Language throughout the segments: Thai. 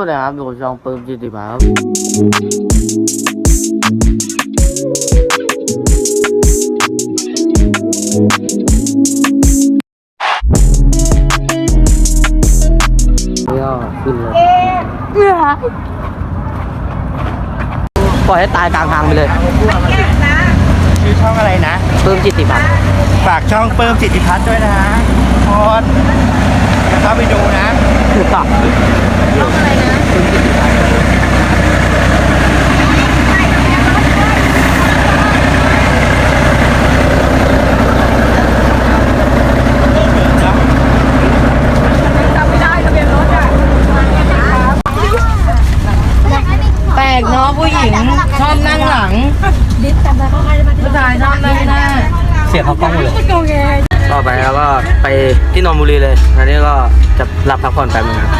วัสดีครับอยู่กับช่องเปิมจิติภาครับนี่ก็ขึ้นเลยปล่อยให้ตายกลางทางไปเลยชื่อช่องอะไรนะเปิมจิติภา ฝากช่องเปิ่มจิตติพัฒน์ด้วยนะทุกคน จะเข้าไปดูนะถูกต้องแปลกเนาะผู้หญิงชอบนั่งหลังผู้ชายชอบนั่งหน้าเสียงเขากล้องหมดเลย ต่อไปแล้วก็ไปที่นนทบุรีเลยอันนี้ก็จะรับพักผ่อนแป๊บนึงครับ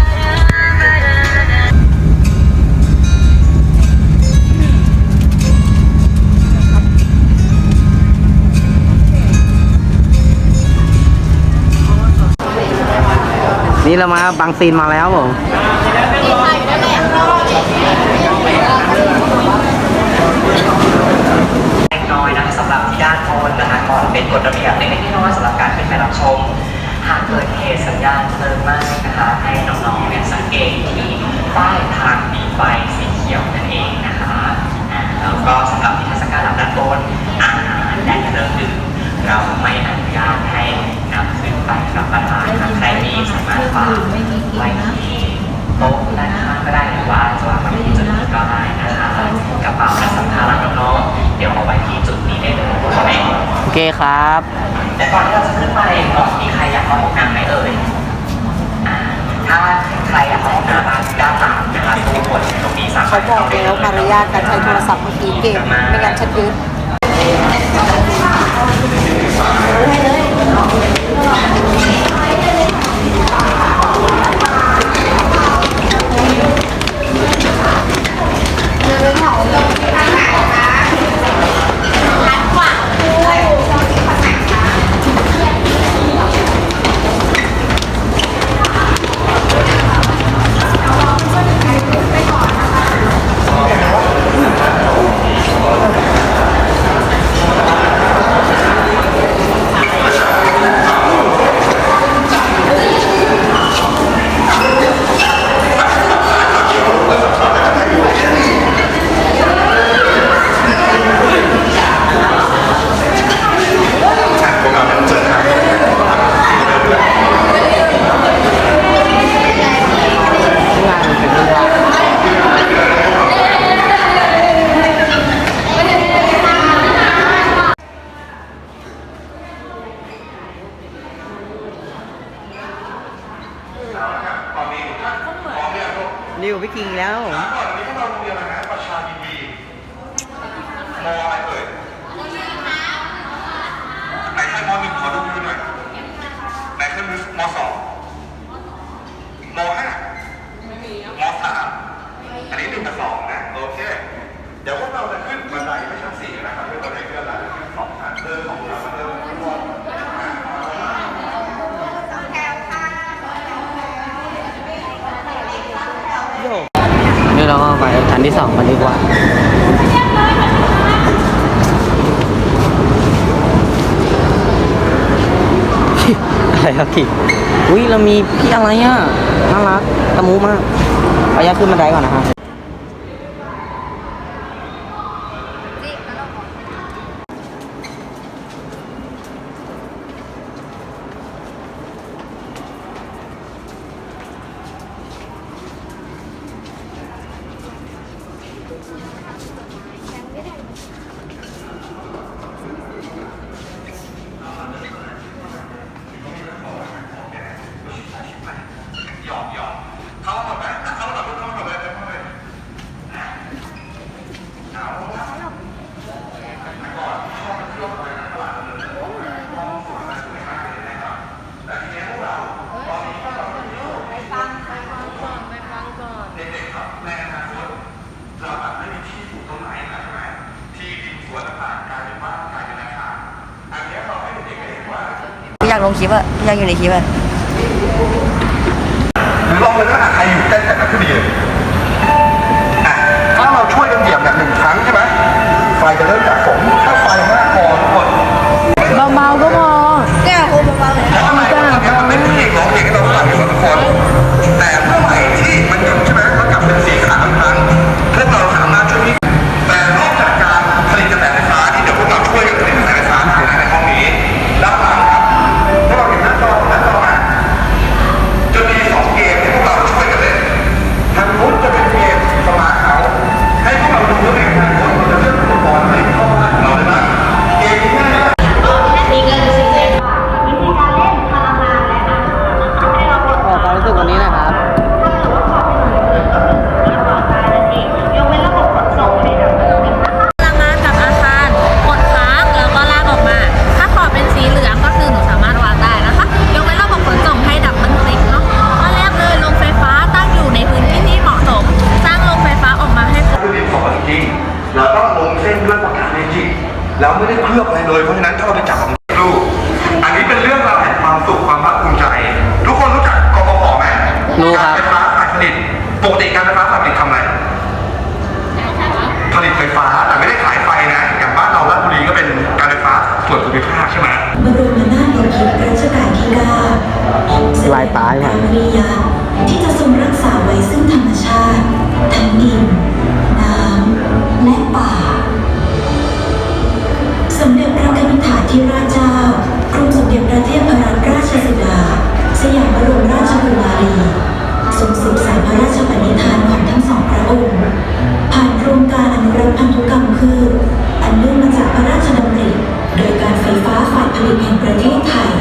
นี่เรามาบางซีนมาแล้วผม เล็กน้อยนะสำหรับที่ด้านบนนะคะก่อนเป็นกฎระเบียบเล็กๆน้อยๆสำหรับการขึ้นไปรับชม หากเกิดเหตุสัญญาณเพลิงไหม้นะคะ ให้น้องๆเนี่ยสังเกตที่ป้ายทางหนีไฟสีเขียวนั่นเองนะคะแล้วก็สำหรับนิทรรศการหลับด้านบนอาหารและเครื่องดื่มเราไม่อนุญาตให้นำขึ้นไปรับประทานใครมีสามารถฝาก เคครับ แต่ก่อนที่เราจะขึ้นไปก่อนมีใครอยากเข้าห้องน้ำไหมเอ่ยอ่าถ้าใครอยากเข้าห้องน้ำบ้างด้านหลังนะคะทุกคนตรงนี้สามารเขาถบอกแล้วมารยาทการใช้โทรศัพท์เมื่อกี้เก่งไม่งั้นฉันยึด นิวพี่กิงแล้วไหนใครมหนึ่งขอดูมือหน่อยไหนใครมือมสองมห้ามสามอันนี้หนึ่งกับสองนะ โอเค เดี๋ยวพวกเราจะขึ้นบันไดไปชั้นสี่นะครับเพื่อบันไดเลื่อนหลังขึ้นสองชั้นเดินสองชั้นมาเดินขึ้นบน นี่ เราก็ไปชั้นที่สองกันดีกว่าอะไรครับพี่อุ้ยเรามีพี่อะไรอะน่ารักตะมูมากขอายาขึ้นบันไดก่อนนะครับ งคลิปอะยังอยู่ในคลิปอะหรือลองเลยว่าใครอยู่เต้นแต่ก็คือดีอะถ้าเราช่วยกันเหยียบแบบหนึ่งครั้งใช่ไหมไฟจะเริ่มจากผม ตายผ่านวิญที่จะทรงรักษาไว้ซึ่งธรรมชาติ ทั้งดิน น้ำ และป่า สมเด็จพระกนิษฐาธิราชเจ้ากรมสมเด็จพระเทพรัตนราชสุดา สยามบรมราชกุมารีทรงสืบสายพระราชปณิธานของทั้งสองพระองค์ ผ่านโครงการอนุรักษ์พันธุกรรมคืออันเนื่องมาจากพระราชดำริโดยการไฟฟ้าฝ่ายผลิตแห่งประเทศไทย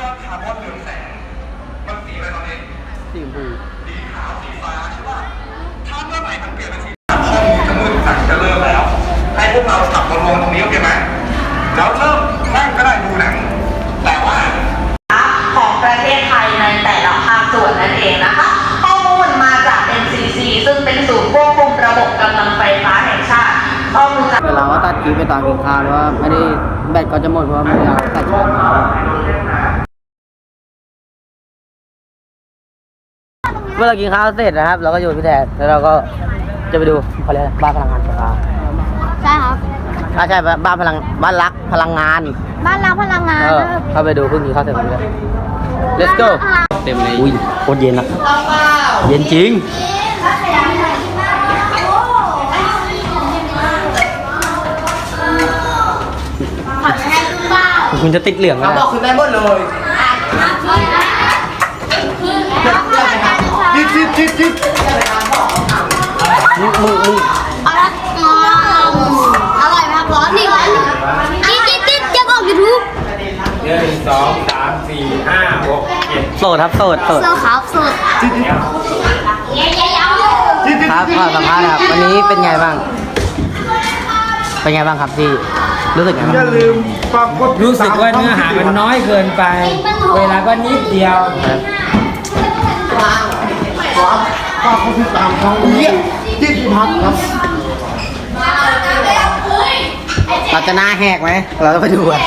ลือกคาร์บอนเหลืองแสง มันสีอะไรตอนนี้ สีดูสีขาว สีฟ้าใช่ป่ะ ถ้าเมื่อไหร่มันเปลี่ยนเป็นสีข้อมูลจะมืดจังจะเริ่มแล้ว ให้พวกเราสับวนวงตรงนี้โอเคไหมแล้วเริ่มนั่งก็ได้ดูหนัง แต่ว่าของประเทศไทยในแต่ละภาคส่วนนั่นเองนะคะ ข้อมูลมาจาก NCC ซึ่งเป็นศูนย์ควบคุมระบบกำลังไฟฟ้าแห่งชาติข้อมูลจาเราก็ตัดคลิปไปต่างกินข้าวว่าไม่ได้แบตก็จะหมดเพราะไม่ได้เอาใส่ชาร์จ เมื่อเรากินข้าวเสร็จนะครับ เราก็อยู่ที่แทนแล้วเราก็จะไปดูเขาเรียกอะไรบ้านพลังงานไฟฟ้าใช่ครับ อ่าใช่บ้านพลังบ้านรักพลังงาน บ้านเราพลังงานเออเข้าไปดูเพิ่งกินข้าวเสร็จเลย let's go เต็มเลยอุ้ยโคตรเย็นนะเย็นจริง คุณจะติดเหลืองแล้วบอกคือได้หมดเลย จิ๊ดจิ๊ดจิ๊ดจิ๊ดมึงมึงมึงอร่อยอร่อยไหมครับร้อนดิร้อนจิ๊ดจิ๊ดจิ๊ดจะบอกยูทูบหนึ่งสองสามสี่ห้าหกเจ็ดโสดครับโสดโสดเสื้อขาวสุดเย้เย้เย้จิ๊ดจิ๊ดครับขอสัมภาษณ์นะครับ วันนี้เป็นไงบ้าง เป็นไงบ้างครับพี่ รู้สึกไงบ้างอย่าลืมฝากกดรู้สึกว่าเนื้อหามันน้อยเกินไป เวลาก็นิดเดียว ฝากกดติดตามช่องเยี่ยมจิ๊ดพัดครับเราจะหน้าแหกไหม เราจะไปดูกัน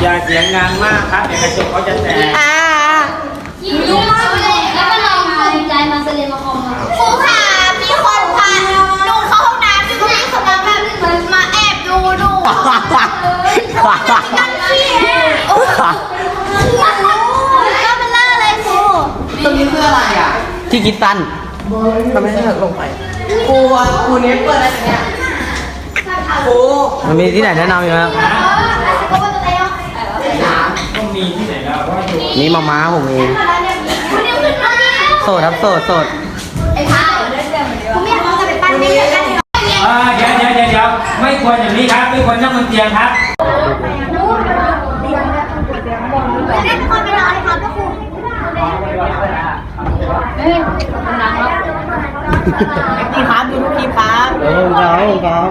อย่าเสียงงานมากครับเดี๋ยวกระจกเขาจะแตกอ่าดูมากเลยแล้วก็ลองสนใจมาเซเลมาคอมมาะที่คิดสั้นทำไมให้เธอลงไปครูอะครูเนี้ยเปิดอะไรกันเนี่ยครูมันมีที่ไหนแนะนำอยู่ไหมครับต้องมีที่ไหนแล้วว่าอยู่นี่มาม้าผมเองโสดครับโสดโสดเออเดี๋ยวเดี๋ยวเดี๋ยวเดี๋ยวไม่ควรอย่างนี้ครับ ไม่ควรนั่งบนเตียงครับ พี่ครับดูทุกทีครับ เออครับครับ